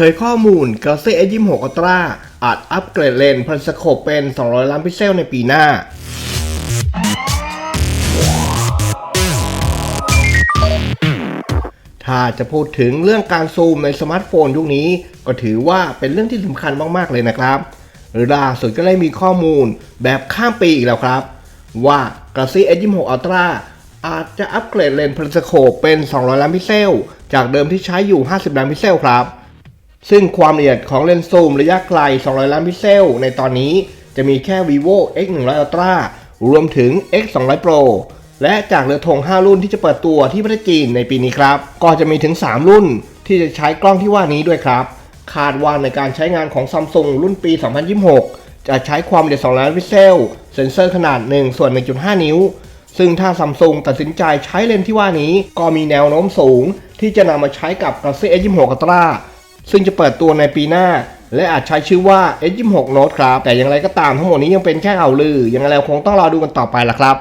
ผยข้อมูล Galaxy S26 Ultra อาจอัปเกรดเลนส์พันสโคปเป็น 200 ล้านพิกเซลในปีหน้า ถ้าจะพูดถึงเรื่องการซูมในสมาร์ทโฟนยุคนี้ ก็ถือว่าเป็นเรื่องที่สำคัญมาก ๆ เลยนะครับล่าสุดก็ได้มีข้อมูลแบบข้ามปีอีกแล้วครับ ว่า Galaxy S26 Ultra อาจจะอัปเกรดเลนส์พันสโคปเป็น 200 ล้านพิกเซล จากเดิมที่ใช้อยู่ 50 ล้านพิกเซลครับ ซึ่งความละเอียดของเลนส์ซูมระยะไกล 200 ล้านพิกเซล ในตอนนี้จะมีแค่ vivo x 1 0 0 ultra รวมถึง x 2 0 0 pro และจากเรือธง 5 รุ่นที่จะเปิดตัวที่ประเทศจีนในปีนี้ครับ ก็จะมีถึง 3 รุ่นที่จะใช้กล้องที่ว่านี้ด้วยครับ คาดว่าในการใช้งานของ Samsung รุ่นปี 2026 จะใช้ความละเอียด 2 ล้านพิกเซล เซ็นเซอร์ขนาด 1 ส่วน 1.5 นิ้ว ซึ่งถ้าซัมซุงตัดสินใจใช้เลนส์ที่ว่านี้ ก็มีแนวโน้มสูง ที่จะนำมาใช้กับ Galaxy S26 Ultra ซึ่งจะเปิดตัวในปีหน้า และอาจใช้ชื่อว่า S26 Note ครับ แต่อย่างไรก็ตามทั้งหมดนี้ยังเป็นแค่ข่าวลือ ยังไงเราคงต้องรอดูกันต่อไปละครับ